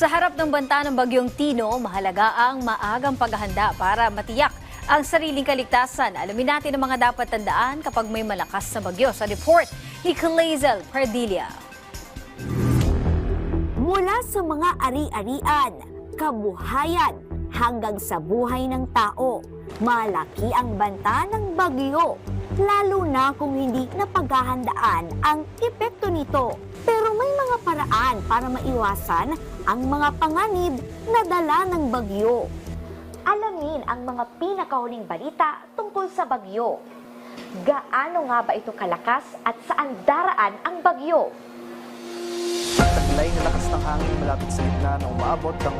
Sa harap ng banta ng Bagyong Tino, mahalaga ang maagang paghahanda para matiyak ang sariling kaligtasan. Alamin natin ang mga dapat tandaan kapag may malakas na bagyo. Sa report ni Calazel Pardilla. Mula sa mga ari-arian, kabuhayan, hanggang sa buhay ng tao, malaki ang banta ng bagyo. Lalo na kung hindi napaghahandaan ang epekto nito. Pero may mga paraan para maiwasan ang mga panganib na dala ng bagyo. Alamin ang mga pinakahuling balita tungkol sa bagyo. Gaano nga ba ito kalakas at saan daraan ang bagyo? Taglay na lakas ng hangin malapit sa gitna na umaabot ng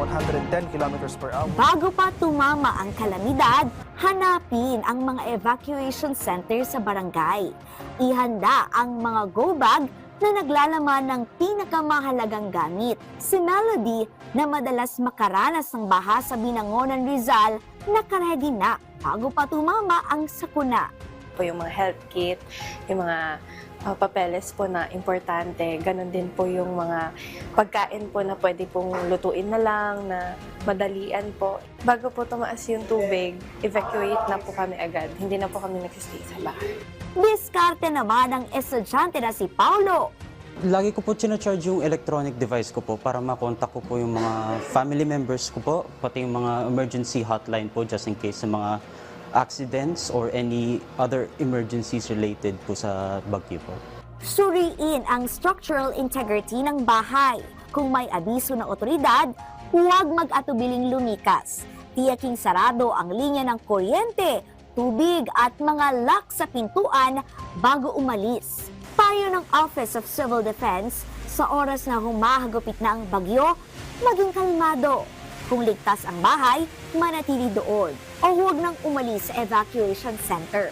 110 km per hour. Bago pa tumama ang kalamidad, hanapin ang mga evacuation center sa barangay. Ihanda ang mga go bag na naglalaman ng pinakamahalagang gamit. Si Melody na madalas makaranas ng baha sa Binangonan Rizal, nakaredy na bago pa tumama ang sakuna. Po yung mga health kit, yung mga uh, papeles po na importante. Ganon din po yung mga pagkain po na pwede pong lutuin na lang, na madalian po. Bago po tumaas yung tubig, evacuate na po kami agad. Hindi na po kami nagsistay sa bahay. Diskarte naman ang estudyante na si Paulo. Lagi ko po charge yung electronic device ko po para makontak ko po yung mga family members ko po, pati yung mga emergency hotline po just in case sa mga accidents or any other emergencies related po sa bagyo po. Suriin ang structural integrity ng bahay. Kung may abiso ng otoridad, huwag mag-atubiling lumikas. Tiyaking sarado ang linya ng kuryente, tubig at mga lock sa pintuan bago umalis. Payo ng Office of Civil Defense, sa oras na humahagupit na ang bagyo, maging kalmado. Kung ligtas ang bahay, manatili doon o huwag nang umalis sa evacuation center.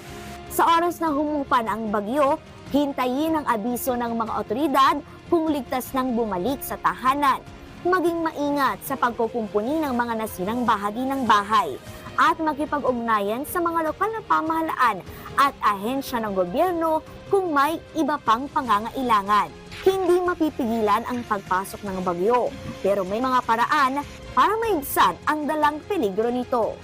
Sa oras na humupa na ang bagyo, hintayin ang abiso ng mga otoridad kung ligtas nang bumalik sa tahanan. Maging maingat sa pagkukumpuni ng mga nasirang bahagi ng bahay at makipag-ugnayan sa mga lokal na pamahalaan at ahensya ng gobyerno kung may iba pang pangangailangan. Hindi mapipigilan ang pagpasok ng bagyo, pero may mga paraan para maibsan ang dalang peligro nito.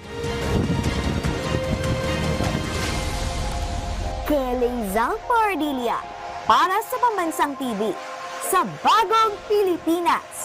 Kelezal Pardilia para sa Pambansang TV sa Bagong Pilipinas.